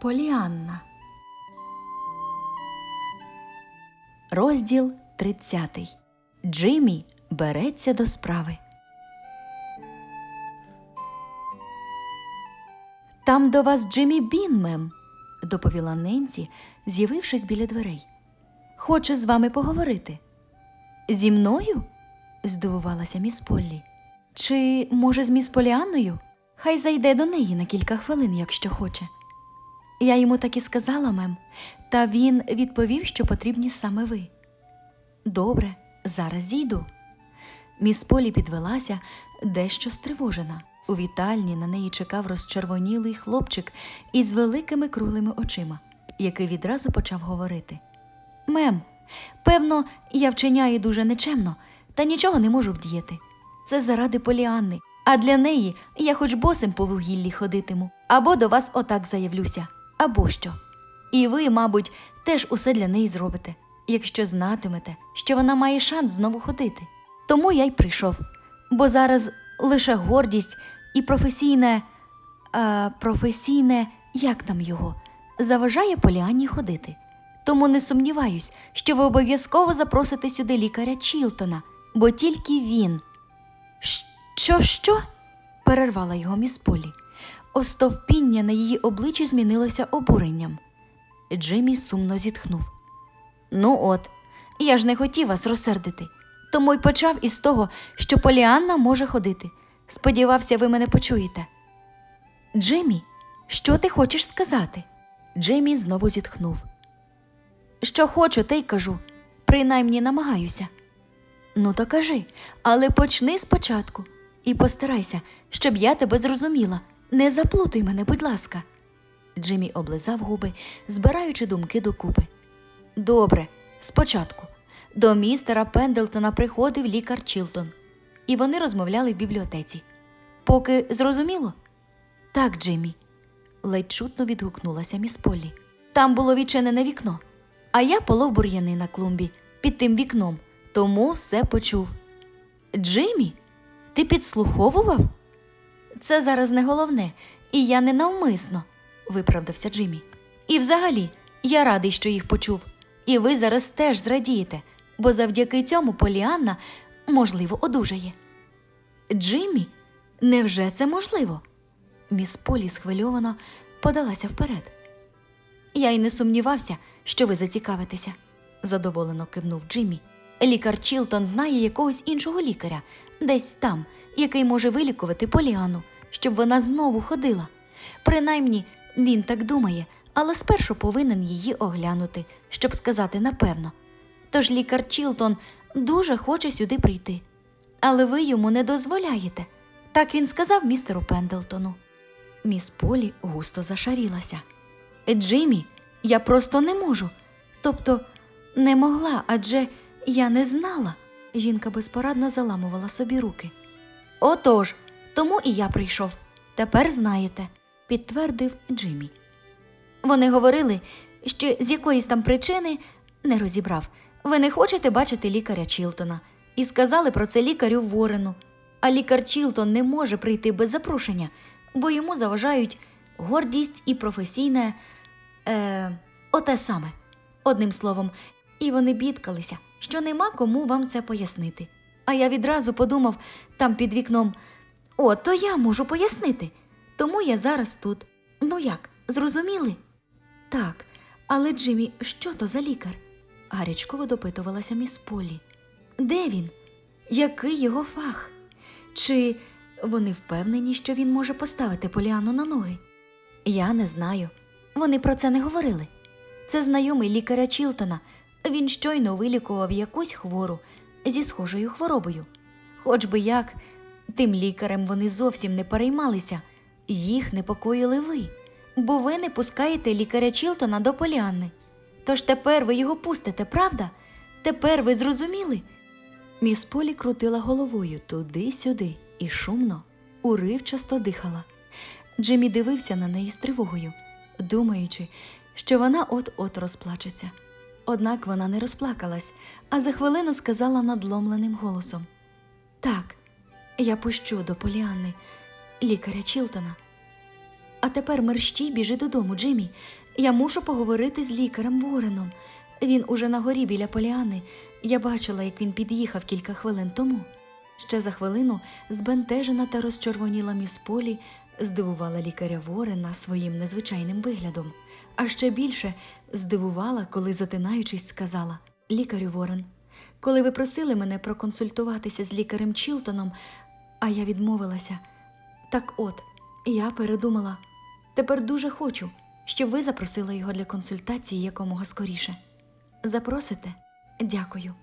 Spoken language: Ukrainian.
Поліанна. Розділ 30. Джиммі береться до справи. Там до вас Джиммі Бін, мем, доповіла Ненсі, з'явившись біля дверей. Хоче з вами поговорити. Зі мною? здивувалася міс Поллі. Чи, може, з міс Поліанною? Хай зайде до неї на кілька хвилин, якщо хоче. Я йому так і сказала, мем, та він відповів, що потрібні саме ви. Добре, зараз зійду. Міс Полі підвелася, дещо стривожена. У вітальні на неї чекав розчервонілий хлопчик із великими круглими очима, який відразу почав говорити. Мем, певно, я вчиняю дуже нечемно, та нічого не можу вдіяти. Це заради Поліанни, а для неї я хоч босим по вугіллі ходитиму, або до вас отак заявлюся, або що. І ви, мабуть, теж усе для неї зробите, якщо знатимете, що вона має шанс знову ходити. Тому я й прийшов, бо зараз лише гордість і професійне, а, професійне, як там його, заважає Поліанні ходити. Тому не сумніваюсь, що ви обов'язково запросите сюди лікаря Чілтона, бо тільки він. Що, що? перервала його міс Полі. Остовпіння на її обличчі змінилося обуренням. Джиммі сумно зітхнув. Ну от, я ж не хотів вас розсердити, тому й почав із того, що Поліанна може ходити. Сподівався, ви мене почуєте. Джиммі, що ти хочеш сказати? Джиммі знову зітхнув. Що хочу, те й кажу, принаймні намагаюся. Ну, то кажи, але почни спочатку і постарайся, щоб я тебе зрозуміла. Не заплутуй мене, будь ласка. Джиммі облизав губи, збираючи думки докупи. Добре, спочатку. До містера Пендлтона приходив лікар Чілтон, і вони розмовляли в бібліотеці. Поки зрозуміло? Так, Джиммі, ледь чутно відгукнулася міс Поллі. Там було відчинене вікно, а я полов бур'яни на клумбі під тим вікном, тому все почув. Джиммі, ти підслуховував? Це зараз не головне, і я не навмисно, виправдався Джиммі. І взагалі, я радий, що їх почув. І ви зараз теж зрадієте, бо завдяки цьому Поліанна, можливо, одужає. Джиммі, невже це можливо? Міс Полі схвильовано подалася вперед. Я й не сумнівався, що ви зацікавитеся, задоволено кивнув Джиммі. Лікар Чілтон знає якогось іншого лікаря, десь там, який може вилікувати Поліану, щоб вона знову ходила. Принаймні, він так думає, але спершу повинен її оглянути, щоб сказати напевно. Тож лікар Чілтон дуже хоче сюди прийти. Але ви йому не дозволяєте. Так він сказав містеру Пендлтону. Міс Полі густо зашарілася. Джиммі, я просто не можу. Тобто не могла, адже я не знала. Жінка безпорадно заламувала собі руки. Отож, тому і я прийшов. Тепер знаєте, підтвердив Джиммі. Вони говорили, що з якоїсь там причини не розібрав. Ви не хочете бачити лікаря Чілтона. І сказали про це лікарю Ворену. А лікар Чілтон не може прийти без запрошення, бо йому заважають гордість і професійне. Е, оте саме. Одним словом, і вони бідкалися, що нема кому вам це пояснити. А я відразу подумав там під вікном: о, то я можу пояснити. Тому я зараз тут. Ну як, зрозуміли? Так, але Джиммі, що то за лікар? гарячково допитувалася міс Полі. Де він? Який його фах? Чи вони впевнені, що він може поставити Поліану на ноги? Я не знаю. Вони про це не говорили. Це знайомий лікаря Чілтона. Він щойно вилікував якусь хвору зі схожою хворобою. Хоч би як, тим лікарем вони зовсім не переймалися, їх непокоїли ви, бо ви не пускаєте лікаря Чілтона до Поліанни. Тож тепер ви його пустите, правда? Тепер ви зрозуміли? Міс Полі крутила головою туди-сюди і шумно, уривчасто дихала. Джиммі дивився на неї з тривогою, думаючи, що вона от-от розплачеться. Однак вона не розплакалась, а за хвилину сказала надломленим голосом: Так, я пущу до Поліанни, лікаря Чілтона. А тепер мерщій біжи додому, Джиммі. Я мушу поговорити з лікарем Вореном. Він уже на горі біля Поліани. Я бачила, як він під'їхав кілька хвилин тому. Ще за хвилину збентежена та розчервоніла міс Полі здивувала лікаря Ворена своїм незвичайним виглядом, а ще більше здивувала, коли, затинаючись, сказала Лікарю Ворен, коли ви просили мене проконсультуватися з лікарем Чілтоном, а я відмовилася. Так от, я передумала. Тепер дуже хочу, щоб ви запросили його для консультації якомога скоріше. Запросите? Дякую.